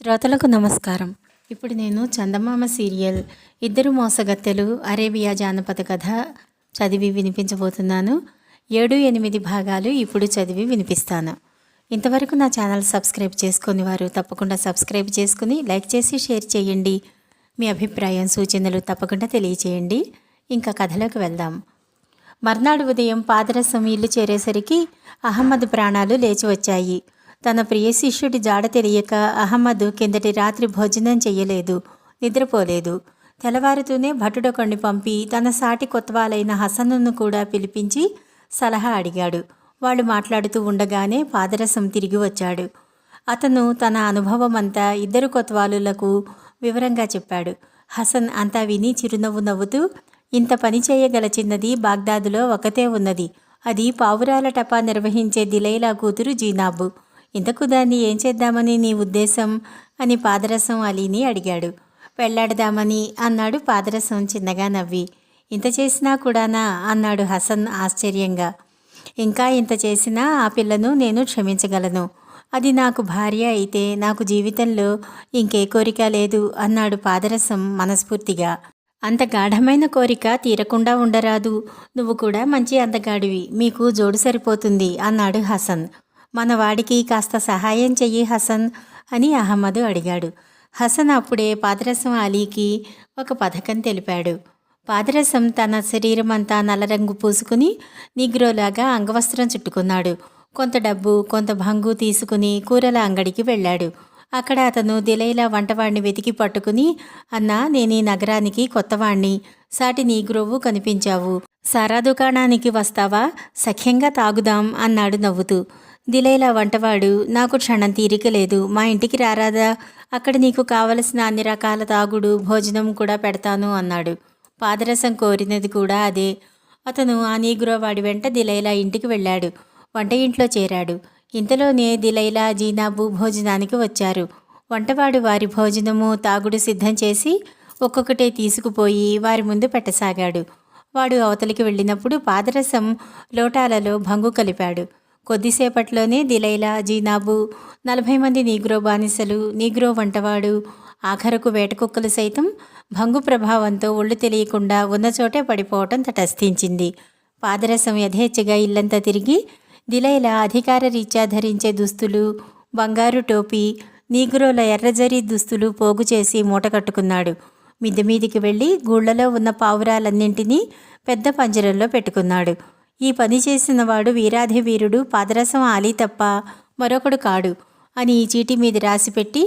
శ్రోతలకు నమస్కారం. ఇప్పుడు నేను చందమామ సీరియల్ ఇద్దరు మోసగత్తెలు అరేబియా జానపద కథ చదివి వినిపించబోతున్నాను. ఏడు ఎనిమిది భాగాలు ఇప్పుడు చదివి వినిపిస్తాను. ఇంతవరకు నా ఛానల్ సబ్స్క్రైబ్ చేసుకుని వారు తప్పకుండా సబ్స్క్రైబ్ చేసుకుని లైక్ చేసి షేర్ చేయండి. మీ అభిప్రాయం సూచనలు తప్పకుండా తెలియచేయండి. ఇంకా కథలోకి వెళ్దాం. మర్నాడు ఉదయం పాదరసం ఇల్లు చేరేసరికి అహమ్మద్ ప్రాణాలు లేచి వచ్చాయి. తన ప్రియ శిష్యుడి జాడ తెలియక అహమ్మద్ కిందటి రాత్రి భోజనం చెయ్యలేదు నిద్రపోలేదు. తెల్లవారుతూనే భటుడొకడిని పంపి తన సాటి కొత్తవాలైన హసన్ను కూడా పిలిపించి సలహా అడిగాడు. వాళ్ళు మాట్లాడుతూ ఉండగానే పాదరసం తిరిగి వచ్చాడు. అతను తన అనుభవం అంతా ఇద్దరు కొత్వాలులకు వివరంగా చెప్పాడు. హసన్ అంతా విని చిరునవ్వు నవ్వుతూ ఇంత పని చేయగల చిన్నది బాగ్దాదులో ఒకతే ఉన్నది. అది పావురాల టపా నిర్వహించే దిలైలా కూతురు జీనాబు. ఇంతకు దాన్ని ఏం చేద్దామని నీ ఉద్దేశం? అని పాదరసం అలీని అడిగాడు. పెళ్ళాడదామని అన్నాడు పాదరసం చిన్నగా నవ్వి. ఇంత చేసినా కూడానా? అన్నాడు హసన్ ఆశ్చర్యంగా. ఇంకా ఇంత చేసినా ఆ పిల్లను నేను క్షమించగలను. అది నాకు భార్య అయితే నాకు జీవితంలో ఇంకే కోరిక లేదు అన్నాడు పాదరసం మనస్ఫూర్తిగా. అంత గాఢమైన కోరిక తీరకుండా ఉండరాదు. నువ్వు కూడా మంచి అందగాడివి. మీకు జోడు సరిపోతుంది అన్నాడు హసన్. మన వాడికి కాస్త సహాయం చెయ్యి హసన్ అని అహమ్మదు అడిగాడు. హసన్ అప్పుడే పాదరసం అలీకి ఒక పథకం తెలిపాడు. పాదరసం తన శరీరం అంతా నల్లరంగు పూసుకుని నిగ్రోలాగా అంగవస్త్రం చుట్టుకున్నాడు. కొంత డబ్బు కొంత భంగు తీసుకుని కూరల అంగడికి వెళ్ళాడు. అక్కడ అతను దిలైలా వంటవాణ్ణి వెతికి పట్టుకుని అన్నా నేను ఈ నగరానికి కొత్తవాణ్ణి. సాటి నీగ్రోవు కనిపించావు. సారా దుకాణానికి వస్తావా? సఖ్యంగా తాగుదాం అన్నాడు నవ్వుతూ. దిలైలా వంటవాడు నాకు క్షణం తీరిక లేదు. మా ఇంటికి రారాదా? అక్కడ నీకు కావలసిన అన్ని రకాల తాగుడు భోజనం కూడా పెడతాను అన్నాడు. పాదరసం కోరినది కూడా అదే. అతను ఆ నీగ్రో వాడి వెంట దిలైలా ఇంటికి వెళ్ళాడు. వంట ఇంట్లో చేరాడు. ఇంతలోనే దిలైలా జీనాబు భోజనానికి వచ్చారు. వంటవాడు వారి భోజనము తాగుడు సిద్ధం చేసి ఒక్కొక్కటే తీసుకుపోయి వారి ముందు పెట్టసాగాడు. వాడు అవతలికి వెళ్ళినప్పుడు పాదరసం లోటాలలో భంగు కలిపాడు. కొద్దిసేపట్లోనే దిలైలా జీనాబు నలభై మంది నీగ్రో బానిసలు నీగ్రో వంటవాడు ఆఖరకు వేటకుక్కలు సైతం భంగు ప్రభావంతో ఒళ్ళు తెలియకుండా ఉన్న చోటే పడిపోవటం తటస్థించింది. పాదరసం యథేచ్ఛగా ఇల్లంతా తిరిగి దిలైలా అధికార రీత్యా ధరించే దుస్తులు బంగారు టోపీ నీగ్రోల ఎర్రజరి దుస్తులు పోగు చేసి మూట కట్టుకున్నాడు. మిద్దె మీదికి వెళ్ళి గూళ్ళలో ఉన్న పావురాలన్నింటినీ పెద్ద పంజరంలో పెట్టుకున్నాడు. ఈ పని చేసినవాడు వీరాధి వీరుడు పాదరసం ఆలి తప్ప మరొకడు కాడు అని ఈ చీటి మీద రాసిపెట్టి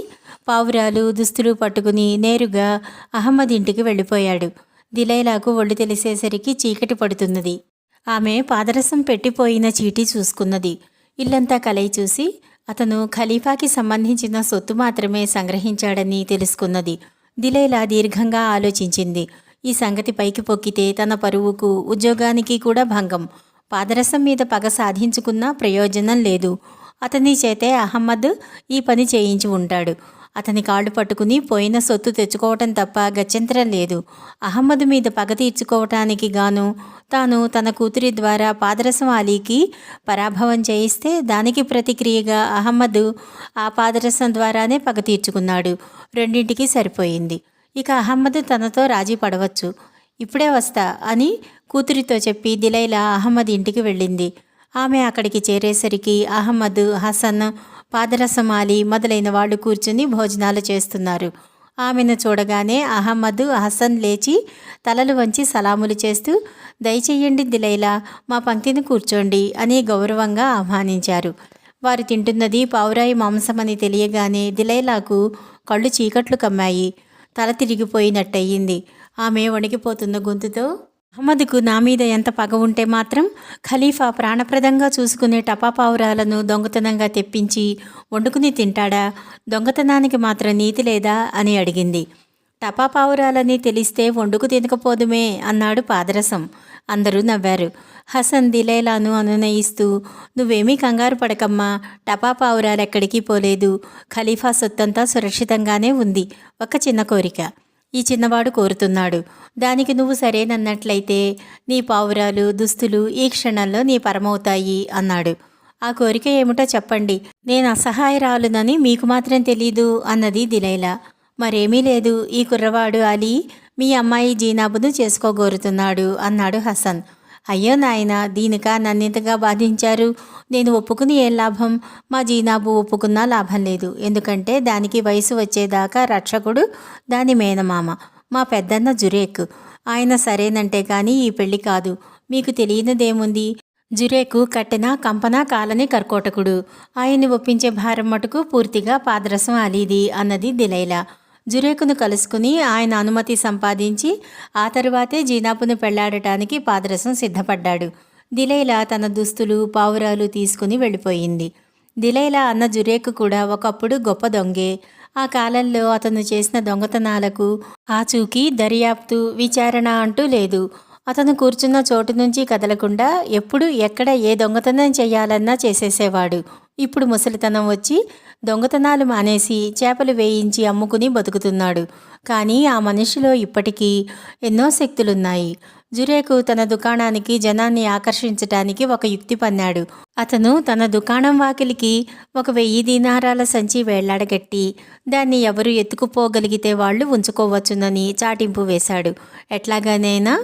పావురాలు దుస్తులు పట్టుకుని నేరుగా అహమ్మద్ ఇంటికి వెళ్ళిపోయాడు. దిలైలాకు ఒళ్ళు తెలిసేసరికి చీకటి పడుతున్నది. ఆమె పాదరసం పెట్టిపోయిన చీటీ చూసుకున్నది. ఇల్లంతా కలయి చూసి అతను ఖలీఫాకి సంబంధించిన సొత్తు మాత్రమే సంగ్రహించాడని తెలుసుకున్నది. దిలైలా దీర్ఘంగా ఆలోచించింది. ఈ సంగతి పైకి పొక్కితే తన పరువుకు ఉద్యోగానికి కూడా భంగం. పాదరసం మీద పగ సాధించుకున్నా ప్రయోజనం లేదు. అతని చేతే అహమ్మద్ ఈ పని చేయించి ఉంటాడు. అతని కాళ్ళు పట్టుకుని పోయిన సొత్తు తెచ్చుకోవటం తప్ప గత్యంతరం లేదు. అహమ్మద్ మీద పగ తీర్చుకోవటానికి గాను తాను తన కూతురి ద్వారా పాదరసం అలీకి పరాభవం చేయిస్తే దానికి ప్రతిక్రియగా అహమ్మద్ ఆ పాదరసం ద్వారానే పగ తీర్చుకున్నాడు. రెండింటికి సరిపోయింది. ఇక అహమ్మద్ తనతో రాజీ పడవచ్చు. ఇప్పుడే వస్తా అని కూతురితో చెప్పి దిలైలా అహ్మద్ ఇంటికి వెళ్ళింది. ఆమె అక్కడికి చేరేసరికి అహ్మద్ హసన్ పాదరసం మొదలైన వాళ్ళు కూర్చుని భోజనాలు చేస్తున్నారు. ఆమెను చూడగానే అహ్మద్ హసన్ లేచి తలలు వంచి సలాములు చేస్తూ దయచేయండి దిలైలా మా పంక్తిని కూర్చోండి అని గౌరవంగా ఆహ్వానించారు. వారు తింటున్నది పావురాయి మాంసమని తెలియగానే దిలైలాకు కళ్ళు చీకట్లు కమ్మాయి. తల తిరిగిపోయినట్టయింది. ఆమె వణికిపోతున్న గొంతుతో అహ్మద్కు నా మీద ఎంత పగ ఉంటే మాత్రం ఖలీఫా ప్రాణప్రదంగా చూసుకునే టపాపావురాలను దొంగతనంగా తెప్పించి వండుకుని తింటాడా? దొంగతనానికి మాత్రం నీతి లేదా? అని అడిగింది. టపాపావురాలని తెలిస్తే వండుకు తినకపోదుమే అన్నాడు పాదరసం. అందరూ నవ్వారు. హసన్ దిలేలాను అనునయిస్తూ నువ్వేమీ కంగారు పడకమ్మా టపాపావురాలు ఎక్కడికి పోలేదు. ఖలీఫా సొత్తంతా సురక్షితంగానే ఉంది. ఒక చిన్న కోరిక. ఈ చిన్నవాడు కోరుతున్నాడు. దానికి నువ్వు సరేనన్నట్లయితే నీ పావురాలు దుస్తులు ఈ క్షణంలో నీ పరమవుతాయి అన్నాడు. ఆ కోరిక ఏమిటో చెప్పండి. నేను అసహాయరాలునని మీకు మాత్రం తెలీదు అన్నది దిలైలా. మరేమీ లేదు. ఈ కుర్రవాడు అలీ మీ అమ్మాయి జీనాబును చేసుకోగోరుతున్నాడు అన్నాడు హసన్. అయ్యో నాయన దీనిక నన్నింతగా బాధించారు? నేను ఒప్పుకుని ఏం లాభం? మా జీనాబు ఒప్పుకున్నా లాభం లేదు. ఎందుకంటే దానికి వయసు వచ్చేదాకా రక్షకుడు దాని మేనమామ మా పెద్దన్న జురేక్. ఆయన సరేనంటే కానీ ఈ పెళ్ళి కాదు. మీకు తెలియనిదేముంది? జురేకు కట్టిన కంపన కాలని కర్కోటకుడు. ఆయన్ని ఒప్పించే భారం మటుకు పూర్తిగా పాదరసం అలీది అన్నది దిలైలా. జురేకును కలుసుకుని ఆయన అనుమతి సంపాదించి ఆ తరువాతే జీనాపును పెళ్ళాడటానికి పాదరసం సిద్ధపడ్డాడు. దిలైలా తన దుస్తులు పావురాలు తీసుకుని వెళ్ళిపోయింది. దిలైలా అన్న జురేకు కూడా ఒకప్పుడు గొప్ప దొంగే. ఆ కాలంలో అతను చేసిన దొంగతనాలకు ఆచూకీ దర్యాప్తు విచారణ అంటూ లేదు. అతను కూర్చున్న చోటు నుంచి కదలకుండా ఎప్పుడు ఎక్కడ ఏ దొంగతనం చేయాలన్నా చేసేసేవాడు. ఇప్పుడు ముసలితనం వచ్చి దొంగతనాలు మానేసి చేపలు వేయించి అమ్ముకుని బతుకుతున్నాడు. కానీ ఆ మనిషిలో ఇప్పటికీ ఎన్నో శక్తులున్నాయి. జురేకు తన దుకాణానికి జనాన్ని ఆకర్షించటానికి ఒక యుక్తి పన్నాడు. అతను తన దుకాణం వాకిలికి ఒక వెయ్యి దీనారాల సంచి వేళ్ళాడగట్టి దాన్ని ఎవరు ఎత్తుకుపోగలిగితే వాళ్ళు ఉంచుకోవచ్చునని చాటింపు వేశాడు. ఎట్లాగానైనా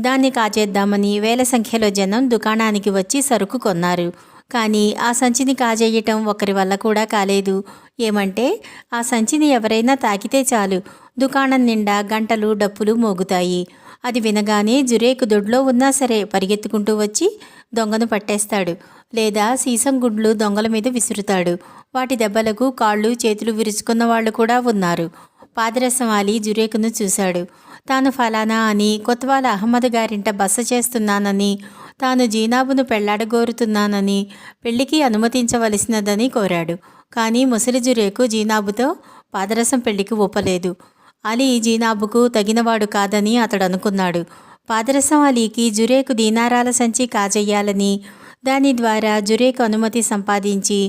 దాన్ని కాచేద్దామని వేల సంఖ్యలో జనం దుకాణానికి వచ్చి సరుకు కొన్నారు. కానీ ఆ సంచిని కాజేయటం ఒకరి వల్ల కూడా కాలేదు. ఏమంటే ఆ సంచిని ఎవరైనా తాకితే చాలు. దుకాణం నిండా గంటలు డప్పులు మోగుతాయి. అది వినగానే జురేకు దొడ్లో ఉన్నా సరే పరిగెత్తుకుంటూ వచ్చి దొంగను పట్టేస్తాడు. లేదా సీసం గుండ్లు దొంగల మీద విసురుతాడు. వాటి దెబ్బలకు కాళ్ళు చేతులు విరుచుకున్న వాళ్ళు కూడా ఉన్నారు. పాదరసం అలీ జురేకును చూశాడు. తాను ఫలానా అని కొత్వాల అహ్మద్ గారింట బస చేస్తున్నానని తాను జీనాబును పెళ్ళాడగోరుతున్నానని పెళ్ళికి అనుమతించవలసినదని కోరాడు. కానీ ముసలి జురేకు జీనాబుతో పాదరసం పెళ్ళికి ఒప్పలేదు అలీ జీనాబుకు తగినవాడు కాదని అతడు అనుకున్నాడు పాదరసం అలీకి జురేకు దీనారాల సంచి కాజేయాలని దాని ద్వారా జురేకు అనుమతి సంపాదించి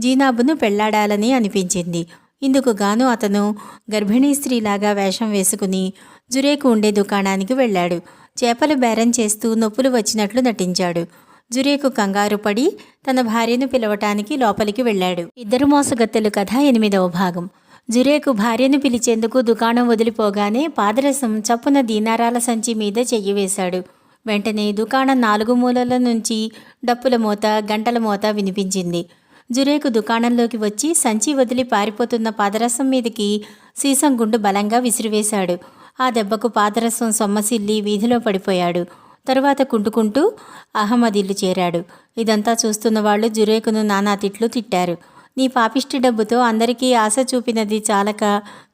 జీనాబును పెళ్ళాడాలని అనిపించింది. ఇందుకు గాను అతను గర్భిణీ స్త్రీలాగా వేషం వేసుకుని జురేకు ఉండే దుకాణానికి వెళ్ళాడు. చేపలు బేరం చేస్తూ నొప్పులు వచ్చినట్లు నటించాడు. జురేకు కంగారు పడి తన భార్యను పిలవటానికి లోపలికి వెళ్ళాడు. ఇద్దరు మోసగత్తెలు కథ ఎనిమిదవ భాగం. జురేకు భార్యను పిలిచేందుకు దుకాణం వదిలిపోగానే పాదరసం చప్పున దీనారాల సంచి మీద చెయ్యి వేశాడు. వెంటనే దుకాణం నాలుగు మూలల నుంచి డప్పుల మూత గంటల మోత వినిపించింది. జురేకు దుకాణంలోకి వచ్చి సంచి వదిలి పారిపోతున్న పాదరసం మీదకి సీసం గుండు బలంగా విసిరివేశాడు. ఆ దెబ్బకు పాదరసం సొమ్మసిల్లి వీధిలో పడిపోయాడు. తరువాత కుంటుకుంటూ అహ్మద్ ఇల్లు చేరాడు. ఇదంతా చూస్తున్న వాళ్ళు జురేకును నానా తిట్లు తిట్టారు. నీ పాపిష్టి డబ్బుతో అందరికీ ఆశ చూపినది చాలక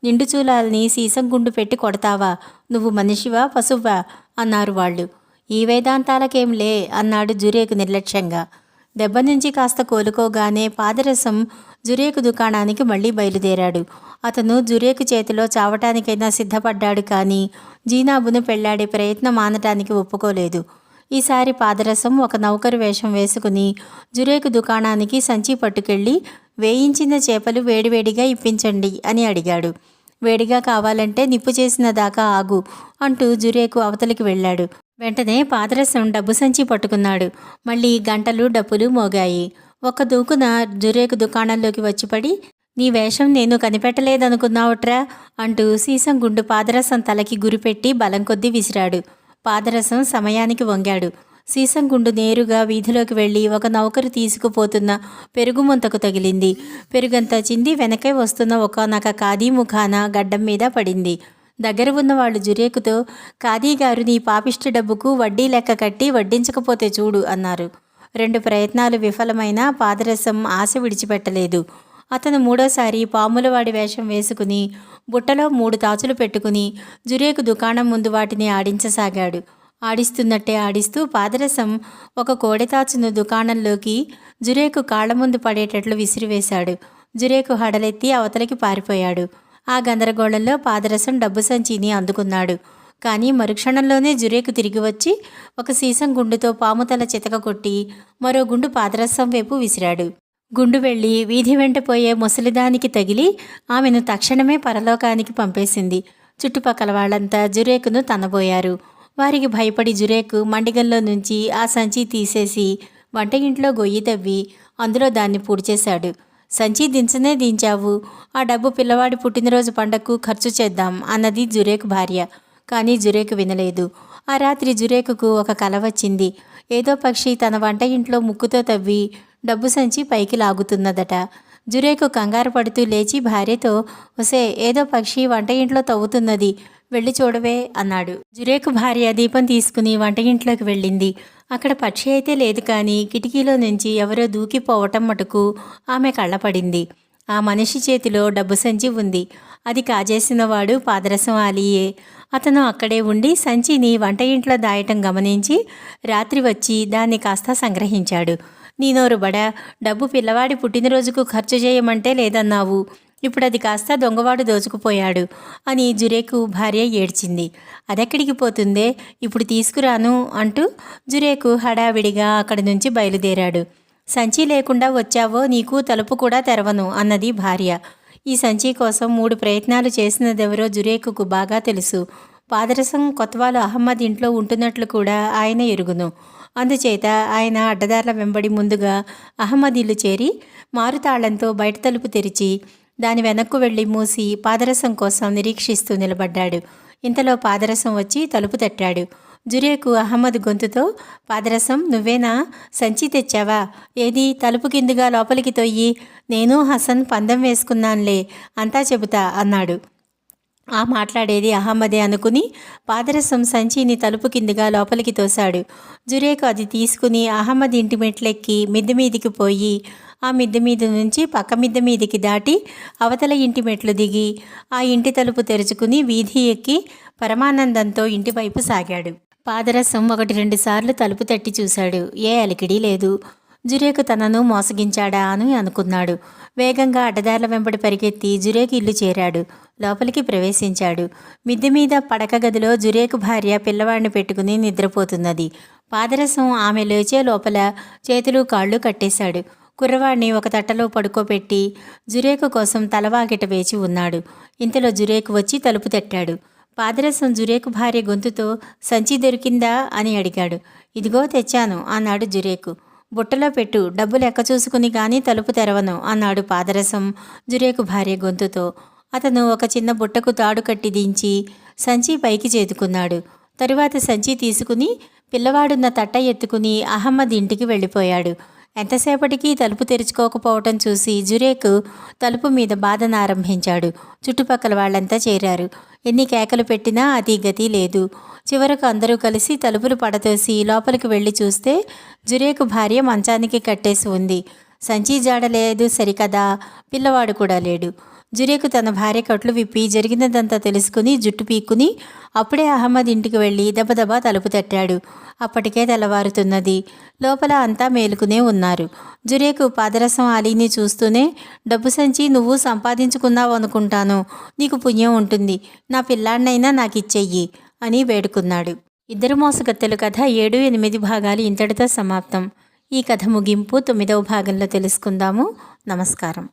నిండు చూలాల్ని సీసం గుండు పెట్టి కొడతావా? నువ్వు మనిషివా? పశువా అన్నారు వాళ్ళు. ఈ వేదాంతాలకేంలే అన్నాడు జురేకు నిర్లక్ష్యంగా. దెబ్బ నుంచి కాస్త కోలుకోగానే పాదరసం జురేకు దుకాణానికి మళ్ళీ బయలుదేరాడు. అతను జురేకు చేతిలో చావటానికైనా సిద్ధపడ్డాడు కానీ జీనాబును పెళ్ళాడే ప్రయత్నం మానటానికి ఒప్పుకోలేదు. ఈసారి పాదరసం ఒక నౌకరు వేషం వేసుకుని జురేకు దుకాణానికి సంచి పట్టుకెళ్ళి వేయించిన చేపలు వేడివేడిగా ఇప్పించండి అని అడిగాడు. వేడిగా కావాలంటే నిప్పు చేసిన దాకా ఆగు అంటూ జురేకు అవతలికి వెళ్ళాడు. వెంటనే పాదరసం డబ్బు సంచి పట్టుకున్నాడు. మళ్ళీ గంటలు డప్పులు మోగాయి. ఒక దూకున జురేకు దుకాణంలోకి వచ్చిపడి నీ వేషం నేను కనిపెట్టలేదనుకున్నావుట్రా అంటూ సీసం గుండు పాదరసం తలకి గురిపెట్టి బలం కొద్దీ విసిరాడు. పాదరసం సమయానికి వంగాడు. సీసం గుండు నేరుగా వీధిలోకి వెళ్ళి ఒక నౌకరు తీసుకుపోతున్న పెరుగు ముంతకు తగిలింది. పెరుగంతా చింది వెనకే వస్తున్న ఒక నక ఖాదీ ముఖాన గడ్డం మీద పడింది. దగ్గర ఉన్న వాళ్ళు జురేకుతో ఖాదీ గారు నీ పాపిష్టి డబ్బుకు వడ్డీ లెక్క కట్టి వడ్డించకపోతే చూడు అన్నారు. రెండు ప్రయత్నాలు విఫలమైన పాదరసం ఆశ విడిచిపెట్టలేదు. అతను మూడోసారి పాములవాడి వేషం వేసుకుని బుట్టలో మూడు తాచులు పెట్టుకుని జురేకు దుకాణం ముందు వాటిని ఆడించసాగాడు. ఆడిస్తున్నట్టే ఆడిస్తూ పాదరసం ఒక కోడెతాచును దుకాణంలోకి జురేకు కాళ్ళ ముందు పడేటట్లు విసిరివేశాడు. జురేకు హడలెత్తి అవతలికి పారిపోయాడు. ఆ గందరగోళంలో పాదరసం డబ్బు సంచిని అందుకున్నాడు. కానీ మరుక్షణంలోనే జురేకు తిరిగి వచ్చి ఒక సీసం గుండుతో పాముతల చితక కొట్టి మరో గుండు పాదరసం వైపు విసిరాడు. గుండు వెళ్ళి వీధి వెంట పోయే ముసలిదానికి తగిలి ఆమెను తక్షణమే పరలోకానికి పంపేసింది. చుట్టుపక్కల వాళ్ళంతా జురేకును తనబోయారు వారికి భయపడి జురేకు మండిగల్లో నుంచి ఆ సంచి తీసేసి వంట ఇంట్లో గొయ్యి తవ్వి అందులో దాన్ని పూడ్చేశాడు. సంచి దించనే దించావు. ఆ డబ్బు పిల్లవాడి పుట్టినరోజు పండగకు ఖర్చు చేద్దాం అన్నది జురేకు భార్య. కానీ జురేకు వినలేదు. ఆ రాత్రి జురేకుకు ఒక కల వచ్చింది. ఏదో పక్షి తన వంట ఇంట్లో ముక్కుతో తవ్వి డబ్బు సంచి పైకి లాగుతున్నదట. జురేకు కంగారు పడుతూ లేచి భార్యతో ఒసే ఏదో పక్షి వంట ఇంట్లో తవ్వుతున్నది. వెళ్ళి చూడవే అన్నాడు. జురేకు భార్య దీపం తీసుకుని వంట ఇంట్లోకి వెళ్ళింది. అక్కడ పక్షి అయితే లేదు కానీ కిటికీలో నుంచి ఎవరో దూకిపోవటం మటుకు ఆమె కళ్ళపడింది. ఆ మనిషి చేతిలో డబ్బు సంచి ఉంది. అది కాజేసినవాడు పాదరసం ఆలియే. అతను అక్కడే ఉండి సంచిని వంట ఇంట్లో దాయటం గమనించి రాత్రి వచ్చి దాన్ని కాస్త సంగ్రహించాడు. నీనోరు బడా డబ్బు పిల్లవాడి పుట్టినరోజుకు ఖర్చు చేయమంటే లేదన్నావు. ఇప్పుడు అది కాస్త దొంగవాడు దోచుకుపోయాడు అని జురేకు భార్య ఏడ్చింది. అదెక్కడికి పోతుందే? ఇప్పుడు తీసుకురాను అంటూ జురేకు హడావిడిగా అక్కడి నుంచి బయలుదేరాడు. సంచి లేకుండా వచ్చావో నీకు తలుపు కూడా తెరవను అన్నది భార్య. ఈ సంచి కోసం మూడు ప్రయత్నాలు చేసినదెవరో జురేకుకు బాగా తెలుసు. పాదరసం కొత్వాలు అహ్మద్ ఇంట్లో ఉంటున్నట్లు కూడా ఆయన ఎరుగును. అందుచేత ఆయన అడ్డదారుల వెంబడి ముందుగా అహ్మద్ ఇల్లు చేరి మారుతాళ్ళంతో బయట తలుపు తెరిచి దాని వెనక్కు వెళ్ళి మూసి పాదరసం కోసం నిరీక్షిస్తూ నిలబడ్డాడు. ఇంతలో పాదరసం వచ్చి తలుపు తట్టాడు. జురేకు అహ్మద్ గొంతుతో పాదరసం నువ్వేనా? సంచి తెచ్చావా? ఏది? తలుపు కిందుగా లోపలికి తొయ్యి. నేను హసన్ పందెం వేసుకున్నానులే అంతా చెబుతా అన్నాడు. ఆ మాట్లాడేది అహమ్మదే అనుకుని పాదరసం సంచిని తలుపు కిందుగా లోపలికి తోశాడు. జురేకు అది తీసుకుని అహమ్మద్ ఇంటి మెట్లెక్కి మీదికి పోయి ఆ మిద్దె మీద నుంచి పక్క మిద్దె మీదికి దాటి అవతల ఇంటి మెట్లు దిగి ఆ ఇంటి తలుపు తెరుచుకుని వీధి ఎక్కి పరమానందంతో ఇంటివైపు సాగాడు. పాదరసం ఒకటి రెండు సార్లు తలుపు తట్టి చూశాడు. ఏ అలికిడీ లేదు. జురేకు తనను మోసగించాడా అని అనుకున్నాడు. వేగంగా అడ్డదారుల వెంబడి పరిగెత్తి జురేకు ఇల్లు చేరాడు. లోపలికి ప్రవేశించాడు. మిద్దె మీద పడక గదిలో జురేకు భార్య పిల్లవాడిని పెట్టుకుని నిద్రపోతున్నది. పాదరసం ఆమె లేచే లోపల చేతులు కాళ్ళు కట్టేశాడు. కుర్రవాడిని ఒక తట్టలో పడుకోబెట్టి జురేకు కోసం తలవాకిట వేచి ఉన్నాడు. ఇంతలో జురేకు వచ్చి తలుపు తట్టాడు. పాదరసం జురేకు భార్య గొంతుతో సంచి దొరికిందా? అని అడిగాడు. ఇదిగో తెచ్చాను అన్నాడు జురేకు. బుట్టలో పెట్టు డబ్బు లెక్క చూసుకుని కానీ తలుపు తెరవను అన్నాడు పాదరసం జురేకు భార్య గొంతుతో. అతను ఒక చిన్న బుట్టకు తాడు కట్టి దించి సంచి పైకి చేతుకున్నాడు. తరువాత సంచి తీసుకుని పిల్లవాడున్న తట్ట ఎత్తుకుని అహమ్మద్ ఇంటికి వెళ్ళిపోయాడు. ఎంతసేపటికి తలుపు తెరుచుకోకపోవటం చూసి జురేకు తలుపు మీద బాధను ఆరంభించాడు. చుట్టుపక్కల వాళ్ళంతా చేరారు. ఎన్ని కేకలు పెట్టినా అది గతి లేదు. చివరకు అందరూ కలిసి తలుపులు పడతోసి లోపలికి వెళ్ళి చూస్తే జురేకు భార్య మంచానికి కట్టేసి ఉంది. సంచి జాడలేదు సరికదా? పిల్లవాడు కూడా లేడు. జురేకు తన భార్య కట్లు విప్పి జరిగినదంతా తెలుసుకుని జుట్టు పీక్కుని అప్పుడే అహ్మద్ ఇంటికి వెళ్ళి దబదబా తలుపు తట్టాడు. అప్పటికే తెల్లవారుతున్నది. లోపల అంతా మేలుకునే ఉన్నారు. జురేకు పాదరసం అలీని చూస్తూనే డబ్బు సంచి నువ్వు సంపాదించుకున్నావు అనుకుంటాను. నీకు పుణ్యం ఉంటుంది. నా పిల్లాడినైనా నాకు ఇచ్చెయ్యి అని వేడుకున్నాడు. ఇద్దరు మోసగత్తెలు కథ ఏడు ఎనిమిది భాగాలు ఇంతటితో సమాప్తం. ఈ కథ ముగింపు తొమ్మిదవ భాగంలో తెలుసుకుందాము. నమస్కారం.